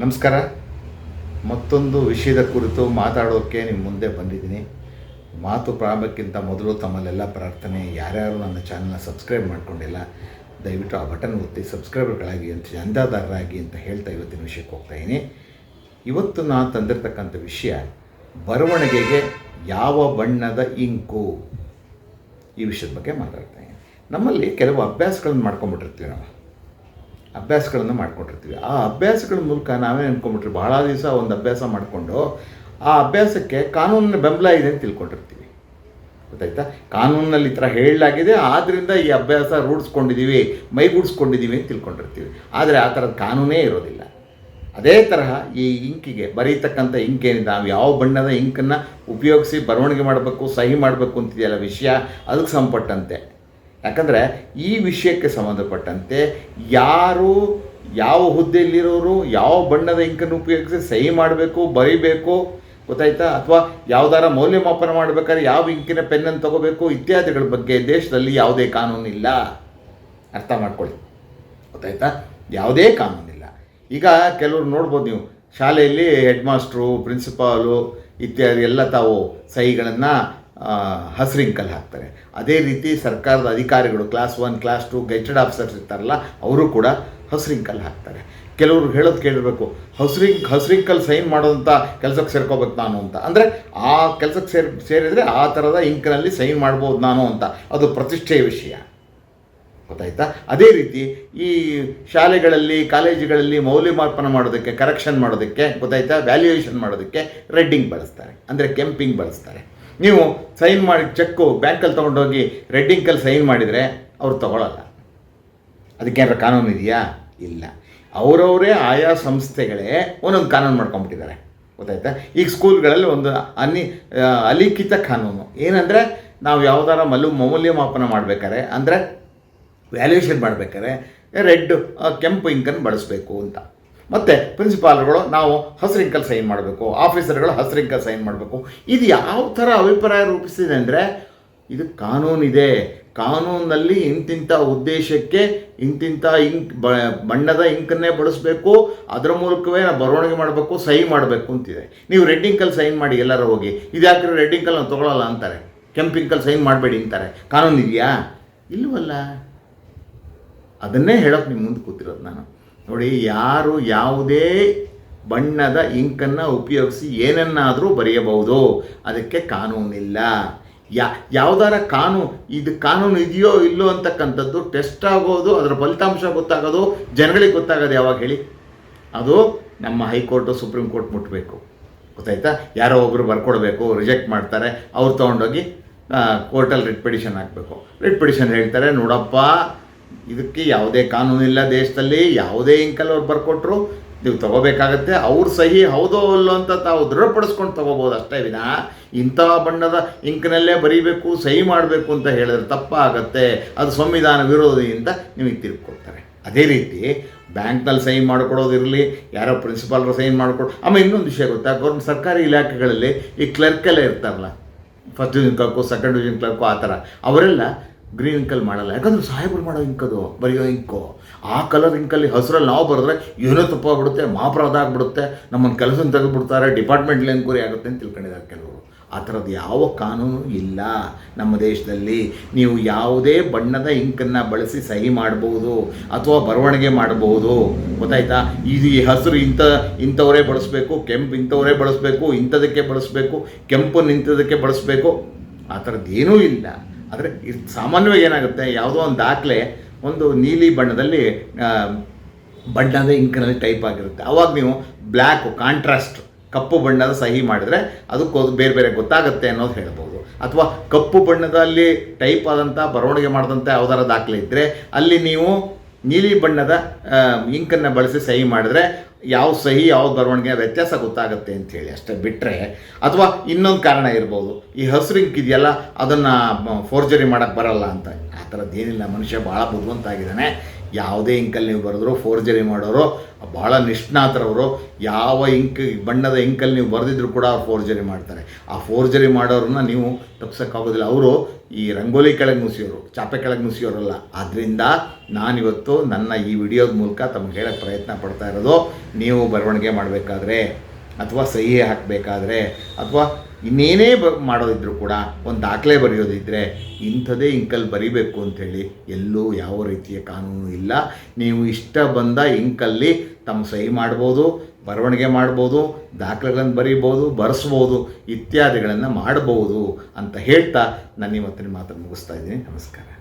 ನಮಸ್ಕಾರ. ಮತ್ತೊಂದು ವಿಷಯದ ಕುರಿತು ಮಾತಾಡೋಕ್ಕೆ ನಿಮ್ಮ ಮುಂದೆ ಬಂದಿದ್ದೀನಿ. ಮಾತು ಪ್ರಾರಂಭಕ್ಕಿಂತ ಮೊದಲು ತಮ್ಮಲ್ಲೆಲ್ಲ ಪ್ರಾರ್ಥನೆ, ಯಾರ್ಯಾರು ನನ್ನ ಚಾನಲ್ನ ಸಬ್ಸ್ಕ್ರೈಬ್ ಮಾಡ್ಕೊಂಡಿಲ್ಲ, ದಯವಿಟ್ಟು ಆ ಬಟನ್ ಒತ್ತಿ ಸಬ್ಸ್ಕ್ರೈಬರ್ಗಳಾಗಿ ಅಂತ ಚಂದಾದಾರರಾಗಿ ಅಂತ ಹೇಳ್ತಾ ಇವತ್ತಿನ ವಿಷಯಕ್ಕೆ ಹೋಗ್ತಾ ಇದ್ದೀನಿ. ಇವತ್ತು ನಾನು ತಂದಿರತಕ್ಕಂಥ ವಿಷಯ, ಬರವಣಿಗೆಗೆ ಯಾವ ಬಣ್ಣದ ಇಂಕು? ಈ ವಿಷಯದ ಬಗ್ಗೆ ಮಾತಾಡ್ತಾ ಇದ್ದೀನಿ. ನಮ್ಮಲ್ಲಿ ಕೆಲವು ಅಭ್ಯಾಸಗಳನ್ನು ಮಾಡ್ಕೊಂಬಿಟ್ಟಿರ್ತೀವಿ ನಾವು. ಅಭ್ಯಾಸಗಳನ್ನು ಮಾಡ್ಕೊಂಡಿರ್ತೀವಿ. ಆ ಅಭ್ಯಾಸಗಳ ಮೂಲಕ ನಾವೇ ಅನ್ಕೊಂಬಿಟ್ರಿ ಭಾಳ ದಿವಸ ಒಂದು ಅಭ್ಯಾಸ ಮಾಡಿಕೊಂಡು ಆ ಅಭ್ಯಾಸಕ್ಕೆ ಕಾನೂನಿನ ಬೆಂಬಲ ಇದೆ ಅಂತ ತಿಳ್ಕೊಂಡಿರ್ತೀವಿ. ಗೊತ್ತಾಯ್ತಾ? ಕಾನೂನಲ್ಲಿ ಈ ಥರ ಹೇಳಲಾಗಿದೆ ಆದ್ದರಿಂದ ಈ ಅಭ್ಯಾಸ ರೂಢಿಸ್ಕೊಂಡಿದ್ದೀವಿ ಮೈಗೂಡಿಸ್ಕೊಂಡಿದ್ದೀವಿ ಅಂತ ತಿಳ್ಕೊಂಡಿರ್ತೀವಿ. ಆದರೆ ಆ ಥರದ ಕಾನೂನೇ ಇರೋದಿಲ್ಲ. ಅದೇ ತರಹ ಈ ಇಂಕಿಗೆ ಬರೀತಕ್ಕಂಥ ಇಂಕ್ ನಾವು ಯಾವ ಬಣ್ಣದ ಇಂಕನ್ನು ಉಪಯೋಗಿಸಿ ಬರವಣಿಗೆ ಮಾಡಬೇಕು, ಸಹಿ ಮಾಡಬೇಕು ಅಂತಿದೆಯಲ್ಲ ವಿಷಯ, ಅದಕ್ಕೆ ಸಂಪಟ್ಟಂತೆ. ಯಾಕಂದರೆ ಈ ವಿಷಯಕ್ಕೆ ಸಂಬಂಧಪಟ್ಟಂತೆ ಯಾರು ಯಾವ ಹುದ್ದೆಯಲ್ಲಿರೋರು, ಯಾವ ಬಣ್ಣದ ಇಂಕನ್ನು ಉಪಯೋಗಿಸಿ ಸಹಿ ಮಾಡಬೇಕು, ಬರೀಬೇಕು, ಗೊತ್ತಾಯ್ತಾ? ಅಥವಾ ಯಾವುದಾರ ಮೌಲ್ಯಮಾಪನ ಮಾಡಬೇಕಾದ್ರೆ ಯಾವ ಇಂಕಿನ ಪೆನ್ನನ್ನು ತಗೋಬೇಕು ಇತ್ಯಾದಿಗಳ ಬಗ್ಗೆ ದೇಶದಲ್ಲಿ ಯಾವುದೇ ಕಾನೂನಿಲ್ಲ. ಅರ್ಥ ಮಾಡ್ಕೊಳ್ಳಿ. ಗೊತ್ತಾಯ್ತಾ? ಯಾವುದೇ ಕಾನೂನಿಲ್ಲ. ಈಗ ಕೆಲವರು ನೋಡ್ಬೋದು ನೀವು, ಶಾಲೆಯಲ್ಲಿ ಹೆಡ್ ಮಾಸ್ಟ್ರು, ಪ್ರಿನ್ಸಿಪಾಲು ಇತ್ಯಾದಿ ಎಲ್ಲ ತಾವು ಸಹಿಗಳನ್ನು ಹಸಿರಿಂಕಲ್ ಹಾಕ್ತಾರೆ. ಅದೇ ರೀತಿ ಸರ್ಕಾರದ ಅಧಿಕಾರಿಗಳು class one class two gazetted officers ಇರ್ತಾರಲ್ಲ, ಅವರು ಕೂಡ ಹಸಿರಿಂಕಲ್ ಹಾಕ್ತಾರೆ. ಕೆಲವರು ಹೇಳೋದು ಕೇಳಬೇಕು ಹಸ್ರಿಂಕ್, ಹಸ್ರಿಂಕಲ್ ಸೈನ್ ಮಾಡೋಂಥ ಕೆಲಸಕ್ಕೆ ಸೇರ್ಕೋಬೇಕು ನಾನು ಅಂತ. ಅಂದರೆ ಆ ಕೆಲಸಕ್ಕೆ ಸೇರ್, ಸೇರಿದರೆ ಆ ಥರದ ಇಂಕ್ನಲ್ಲಿ ಸೈನ್ ಮಾಡ್ಬೋದು ನಾನು ಅಂತ. ಅದು ಪ್ರತಿಷ್ಠೆಯ ವಿಷಯ. ಗೊತ್ತಾಯ್ತಾ? ಅದೇ ರೀತಿ ಈ ಶಾಲೆಗಳಲ್ಲಿ, ಕಾಲೇಜುಗಳಲ್ಲಿ ಮೌಲ್ಯಮಾಪನ ಮಾಡೋದಕ್ಕೆ ಕರೆಕ್ಷನ್ ಮಾಡೋದಕ್ಕೆ, ಗೊತ್ತಾಯ್ತಾ? ವ್ಯಾಲ್ಯೂಯೇಷನ್ ಮಾಡೋದಕ್ಕೆ ರೆಡ್ಡಿಂಗ್ ಬಳಸ್ತಾರೆ. ಅಂದರೆ ಕೆಂಪಿಂಗ್ ಬಳಸ್ತಾರೆ. ನೀವು ಸೈನ್ ಮಾಡಿ ಚೆಕ್ಕು ಬ್ಯಾಂಕಲ್ಲಿ ತೊಗೊಂಡೋಗಿ ರೆಡ್ಡಿಂಕಲ್ಲಿ ಸೈನ್ ಮಾಡಿದರೆ ಅವ್ರು ತಗೊಳ್ಳಲ್ಲ ಅದಕ್ಕೇನಾರ ಕಾನೂನು ಇದೆಯಾ? ಇಲ್ಲ. ಅವರವರೇ ಆಯಾ ಸಂಸ್ಥೆಗಳೇ ಒಂದೊಂದು ಕಾನೂನು ಮಾಡ್ಕೊಂಬಿಟ್ಟಿದ್ದಾರೆ ಗೊತ್ತಾಯ್ತಾ? ಈಗ ಸ್ಕೂಲ್ಗಳಲ್ಲಿ ಒಂದು ಅನಿ ಅಲಿಖಿತ ಕಾನೂನು. ಏನಂದರೆ ನಾವು ಯಾವುದಾರ ಮಲು ಮೌಲ್ಯಮಾಪನ ಮಾಡಬೇಕಾರೆ ಅಂದರೆ ವ್ಯಾಲ್ಯೂಯೇಷನ್ ಮಾಡಬೇಕಾರೆ ರೆಡ್ ಕೆಂಪು ಇಂಕನ್ನು ಬಳಸಬೇಕು ಅಂತ. ಮತ್ತು ಪ್ರಿನ್ಸಿಪಾಲ್ಗಳು ನಾವು ಹಸಿರು ಇಂಕಲ್ಲಿ ಸೈನ್ ಮಾಡಬೇಕು ಆಫೀಸರ್ಗಳು ಹಸಿರಿಂಕಲ್ ಸೈನ್ ಮಾಡಬೇಕು. ಇದು ಯಾವ ಥರ ಅಭಿಪ್ರಾಯ ರೂಪಿಸಿದೆ ಅಂದರೆ, ಇದು ಕಾನೂನಿದೆ. ಕಾನೂನಲ್ಲಿ ಇಂತಿಂಥ ಉದ್ದೇಶಕ್ಕೆ ಇಂತಿಂಥ ಇಂಕ್ ಬ, ಬಣ್ಣದ ಇಂಕನ್ನೇ ಬಳಸಬೇಕು, ಅದರ ಮೂಲಕವೇ ನಾವು ಬರವಣಿಗೆ ಮಾಡಬೇಕು, ಸಹಿ ಮಾಡಬೇಕು ಅಂತಿದೆ. ನೀವು ರೆಡ್ ಇಂಕಲ್ ಸೈನ್ ಮಾಡಿ ಎಲ್ಲರೂ ಹೋಗಿ, ಇದು ಯಾಕೆ ರೆಡ್ ಇಂಕಲ್ ನಾವು ತೊಗೊಳಲ್ಲ ಅಂತಾರೆ? ಕೆಂಪು ಇಂಕಲ್ ಸೈನ್ ಮಾಡಬೇಡಿ ಅಂತಾರೆ. ಕಾನೂನು ಇದೆಯಾ ಇಲ್ವಲ್ಲ ಅದನ್ನೇ ಹೇಳೋಕೆ ನಿಮ್ಮ ಮುಂದೆ ಕೂತಿರೋದು ನಾನು. ನೋಡಿ, ಯಾರು ಯಾವುದೇ ಬಣ್ಣದ ಇಂಕನ್ನು ಉಪಯೋಗಿಸಿ ಏನನ್ನಾದರೂ ಬರೆಯಬಹುದು. ಅದಕ್ಕೆ ಕಾನೂನಿಲ್ಲ. ಯಾ, ಯಾವುದಾರ ಕಾನೂನು ಇದು ಕಾನೂನು ಇದೆಯೋ ಇಲ್ಲೋ ಅಂತಕ್ಕಂಥದ್ದು ಟೆಸ್ಟ್ ಆಗೋದು, ಅದರ ಫಲಿತಾಂಶ ಗೊತ್ತಾಗೋದು, ಜನಗಳಿಗೆ ಗೊತ್ತಾಗೋದು ಯಾವಾಗ ಹೇಳಿ? ಅದು ನಮ್ಮ ಹೈಕೋರ್ಟು, ಸುಪ್ರೀಂ ಕೋರ್ಟ್ ಮುಟ್ಟಬೇಕು ಗೊತ್ತಾಯ್ತಾ? ಯಾರೋ ಒಬ್ಬರು ಬರ್ಕೊಡ್ಬೇಕು, ರಿಜೆಕ್ಟ್ ಮಾಡ್ತಾರೆ, ಅವ್ರು ತೊಗೊಂಡೋಗಿ ಕೋರ್ಟಲ್ಲಿ ರಿಟ್ ಪಿಟಿಷನ್ ಹಾಕಬೇಕು. ರಿಟ್ ಪಿಟಿಷನ್ ಹೇಳ್ತಾರೆ, ನೋಡಪ್ಪ ಇದಕ್ಕೆ ಯಾವುದೇ ಕಾನೂನಿಲ್ಲ ದೇಶದಲ್ಲಿ, ಯಾವುದೇ ಇಂಕಲ್ಲಿ ಅವ್ರು ಬರ್ಕೊಟ್ರು ನೀವು ತಗೋಬೇಕಾಗತ್ತೆ, ಅವ್ರ ಸಹಿ ಹೌದೋ ಅಲ್ಲೋ ಅಂತ ತಾವು ದೃಢಪಡಿಸ್ಕೊಂಡು ತಗೋಬೋದು ಅಷ್ಟೇ ವಿನಃ. ಇಂಥ ಬಣ್ಣದ ಇಂಕ್ನಲ್ಲೇ ಬರೀಬೇಕು, ಸಹಿ ಮಾಡಬೇಕು ಅಂತ ಹೇಳಿದ್ರೆ ತಪ್ಪಾಗತ್ತೆ. ಅದು ಸಂವಿಧಾನ ವಿರೋಧಿ ಅಂತ ನಿಮಗೆ ತಿರುಗ್ಕೊಡ್ತಾರೆ ಅದೇ ರೀತಿ ಬ್ಯಾಂಕ್ನಲ್ಲಿ ಸೈನ್ ಮಾಡಿಕೊಡೋದಿರಲಿ ಯಾರೋ ಪ್ರಿನ್ಸಿಪಾಲ್ರು ಸೈನ್ ಮಾಡಿಕೊಡು, ಆಮೇಲೆ ಇನ್ನೊಂದು ವಿಷಯ ಗೊತ್ತಾ? ಗೌರ್ಮೆಂಟ್ ಸರ್ಕಾರಿ ಇಲಾಖೆಗಳಲ್ಲಿ ಈ ಕ್ಲರ್ಕ್ ಎಲ್ಲ ಇರ್ತಾರಲ್ಲ, first division clerk, second division clerk, ಆ ಥರ, ಅವರೆಲ್ಲ ಗ್ರೀನ್ ಇಂಕಲ್ಲಿ ಮಾಡಲ್ಲ. ಯಾಕಂದ್ರೆ ಸಾಹೇಬರು ಮಾಡೋ ಇಂಕದು, ಬರೆಯೋ ಇಂಕು. ಆ ಕಲರ್ ಇಂಕಲ್ಲಿ ಹಸಿರಲ್ಲಿ ನಾವು ಬರೆದ್ರೆ ಏನೋ ತಪ್ಪಾಗ್ಬಿಡುತ್ತೆ ಮಾಪರಾಧ ಆಗ್ಬಿಡುತ್ತೆ ನಮ್ಮನ್ನು ಕೆಲಸ ತೆಗೆದುಬಿಡ್ತಾರೆ, ಡಿಪಾರ್ಟ್ಮೆಂಟ್ಲಿ ಎನ್ಕ್ವೈರಿ ಆಗುತ್ತೆ ಅಂತ ತಿಳ್ಕೊಂಡಿದ್ದಾರೆ ಕೆಲವರು. ಆ ಥರದ್ದು ಯಾವ ಕಾನೂನು ಇಲ್ಲ. ನಮ್ಮ ದೇಶದಲ್ಲಿ ನೀವು ಯಾವುದೇ ಬಣ್ಣದ ಇಂಕನ್ನು ಬಳಸಿ ಸಹಿ ಮಾಡಬಹುದು ಅಥವಾ ಬರವಣಿಗೆ ಮಾಡಬಹುದು ಗೊತ್ತಾಯ್ತಾ? ಇದು ಈ ಹಸಿರು ಇಂಥ ಇಂಥವರೇ ಬಳಸಬೇಕು, ಕೆಂಪು ಇಂಥವರೇ ಬಳಸಬೇಕು, ಇಂಥದಕ್ಕೆ ಬಳಸಬೇಕು, ಕೆಂಪು ನಿಂತದಕ್ಕೆ ಬಳಸಬೇಕು. ಆ ಥರದ್ದೇನೂ ಇಲ್ಲ. ಆದರೆ ಇದು ಸಾಮಾನ್ಯವಾಗಿ ಏನಾಗುತ್ತೆ, ಯಾವುದೋ ಒಂದು ದಾಖಲೆ ಒಂದು ನೀಲಿ ಬಣ್ಣದಲ್ಲಿ ಬಣ್ಣದ ಇಂಕ್ನಲ್ಲಿ ಟೈಪ್ ಆಗಿರುತ್ತೆ. ಆವಾಗ ನೀವು ಬ್ಲ್ಯಾಕು, ಕಾಂಟ್ರಾಸ್ಟ್, ಕಪ್ಪು ಬಣ್ಣದ ಸಹಿ ಮಾಡಿದರೆ ಅದಕ್ಕೆ ಅದು ಬೇರೆ ಬೇರೆ ಗೊತ್ತಾಗುತ್ತೆ ಅನ್ನೋದು ಹೇಳ್ಬೋದು. ಅಥವಾ ಕಪ್ಪು ಬಣ್ಣದಲ್ಲಿ ಟೈಪ್ ಆದಂಥ ಬರವಣಿಗೆ ಮಾಡಿದಂಥ ಯಾವ್ದಾರ ದಾಖಲೆ ಇದ್ದರೆ ಅಲ್ಲಿ ನೀವು ನೀಲಿ ಬಣ್ಣದ ಇಂಕನ್ನು ಬಳಸಿ ಸಹಿ ಮಾಡಿದ್ರೆ ಯಾವ ಸಹಿ, ಯಾವ ಬರವಣಿಗೆ ವ್ಯತ್ಯಾಸ ಗೊತ್ತಾಗುತ್ತೆ ಅಂಥೇಳಿ ಅಷ್ಟೇ ಬಿಟ್ಟರೆ ಅಥವಾ ಇನ್ನೊಂದು ಕಾರಣ ಇರ್ಬೋದು. ಈ ಹಸಿರು ಇಂಕ್ ಇದೆಯಲ್ಲ, ಅದನ್ನು ಫೋರ್ಜರಿ ಮಾಡೋಕ್ಕೆ ಬರಲ್ಲ ಅಂತ. ಆ ಥರದ್ದೇನಿಲ್ಲ ಮನುಷ್ಯ ಭಾಳ ಬುದ್ಧಿವಂತ ಆಗಿದ್ದಾನೆ. ಯಾವುದೇ ಇಂಕಲ್ಲಿ ನೀವು ಬರೆದ್ರು ಫೋರ್ಜರಿ ಮಾಡೋರು ಭಾಳ ನಿಷ್ಣಾತರವರು. ಯಾವ ಇಂಕ್, ಬಣ್ಣದ ಇಂಕಲ್ಲಿ ನೀವು ಬರೆದಿದ್ರು ಕೂಡ ಫೋರ್ಜರಿ ಮಾಡ್ತಾರೆ. ಆ ಫೋರ್ಜರಿ ಮಾಡೋರನ್ನ ನೀವು ತಪ್ಸೋಕ್ಕಾಗೋದಿಲ್ಲ ಅವರು ಈ ರಂಗೋಲಿ ಕೆಳಗೆ ಮುಸಿಯೋರು ಚಾಪೆ ಕೆಳಗೆ ಮುಸಿಯೋರಲ್ಲ ಆದ್ದರಿಂದ ನಾನಿವತ್ತು ನನ್ನ ಈ ವಿಡಿಯೋದ ಮೂಲಕ ತಮಗೆ ಹೇಳೋಕ್ಕೆ ಪ್ರಯತ್ನ ಪಡ್ತಾ ಇರೋದು, ನೀವು ಬರವಣಿಗೆ ಮಾಡಬೇಕಾದ್ರೆ ಅಥವಾ ಸಹಿ ಹಾಕಬೇಕಾದ್ರೆ ಅಥವಾ ಇನ್ನೇನೇ ಬ, ಮಾಡೋದಿದ್ರು ಕೂಡ ಒಂದು ದಾಖಲೆ ಬರೆಯೋದಿದ್ದರೆ ಇಂಥದೇ ಇಂಕಲ್ಲಿ ಬರಿಬೇಕು ಅಂಥೇಳಿ ಎಲ್ಲೂ ಯಾವ ರೀತಿಯ ಕಾನೂನು ಇಲ್ಲ. ನೀವು ಇಷ್ಟ ಬಂದ ಇಂಕಲ್ಲಿ ತಮ್ಮ ಸಹಿ ಮಾಡ್ಬೋದು, ಬರವಣಿಗೆ ಮಾಡ್ಬೋದು, ದಾಖಲೆಗಳನ್ನು ಬರೀಬೋದು, ಬರೆಸ್ಬೋದು, ಇತ್ಯಾದಿಗಳನ್ನು ಮಾಡ್ಬೋದು ಅಂತ ಹೇಳ್ತಾ ನಾನು ಇವತ್ತಿನ ಮಾತನ್ನು ಮುಗಿಸ್ತಾ ಇದ್ದೀನಿ. ನಮಸ್ಕಾರ.